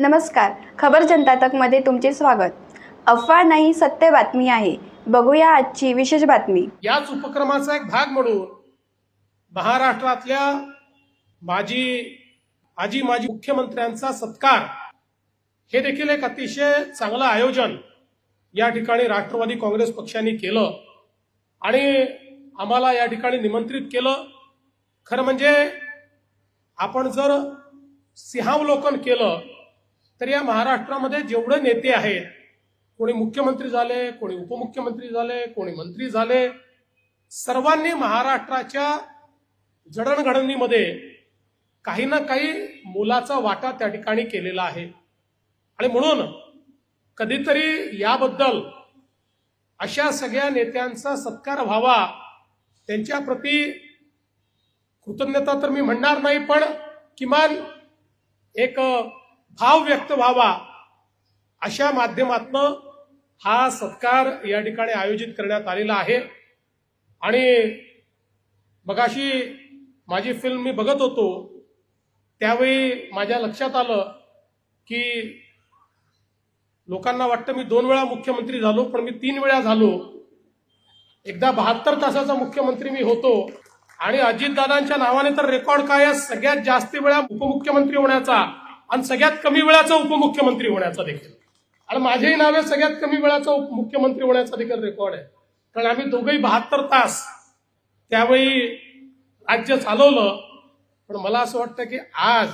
नमस्कार. खबर जनता तकमध्ये तुमचे स्वागत. अफवा नाही सत्य बातमी आहे. बघूया आजची विशेष बातमी. याच उपक्रमाचा एक भाग म्हणून महाराष्ट्रातल्या माजी आजी माजी मुख्यमंत्र्यांचा सत्कार. हे देखील एक अतिशय चांगलं आयोजन या ठिकाणी राष्ट्रवादी काँग्रेस पक्षाने केलं आणि आम्हाला या ठिकाणी निमंत्रित केलं. खरं म्हणजे आपण जर सिंहावलोकन केलं तर या महाराष्ट्रामध्ये जेवढे नेते आहेत कोणी मुख्यमंत्री झाले कोणी उपमुख्यमंत्री झाले कोणी मंत्री झाले सर्वांनी महाराष्ट्राच्या जडणघडणीमध्ये काही ना काही मोलाचा वाटा त्या ठिकाणी केलेला आहे. आणि म्हणून कधीतरी याबद्दल अशा सगळ्या नेत्यांचा सत्कार व्हावा त्यांच्याप्रती कृतज्ञता तर मी म्हणणार नाही पण किमान एक भाव व्यक्त व्हावा अशा माध्यमातनं हा सत्कार या ठिकाणी आयोजित करण्यात आलेला आहे. आणि मगाशी माझी फिल्म मी बघत होतो. त्यावेळी माझ्या लक्षात आलं की लोकांना वाटतं मी दोन वेळा मुख्यमंत्री झालो पण मी तीन वेळा झालो. एकदा बहात्तर तासाचा मुख्यमंत्री मी होतो. आणि अजितदादांच्या नावाने तर रेकॉर्ड काय आहे? सगळ्यात जास्त वेळा उपमुख्यमंत्री होण्याचा. आणि सगळ्यात कमी वेळाचा उपमुख्यमंत्री होण्याचा देखील. आणि माझेही नावे सगळ्यात कमी वेळाचा उपमुख्यमंत्री होण्याचा देखील रेकॉर्ड आहे. कारण आम्ही दोघंही बहात्तर तास त्यावेळी राज्य चालवलं. पण मला असं वाटतं की आज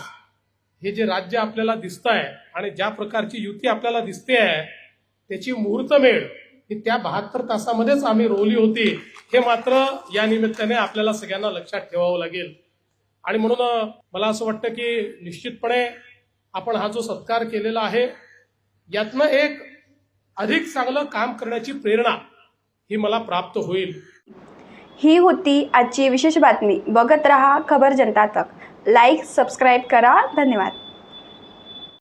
हे जे राज्य आपल्याला दिसत आहे आणि ज्या प्रकारची युती आपल्याला दिसते आहे त्याची मुहूर्तमेढ ही त्या बहात्तर तासामध्येच आम्ही रोवली होती हे मात्र या निमित्ताने आपल्याला सगळ्यांना लक्षात ठेवावं लागेल. आणि म्हणून मला असं वाटतं की निश्चितपणे आपण हा जो सत्कार केलेला आहे यातनं एक अधिक चांगलं काम करण्याची प्रेरणा ही मला प्राप्त होईल. ही होती आजची विशेष बातमी. बघत रहा खबर जनता तक. लाईक सबस्क्राईब करा. धन्यवाद.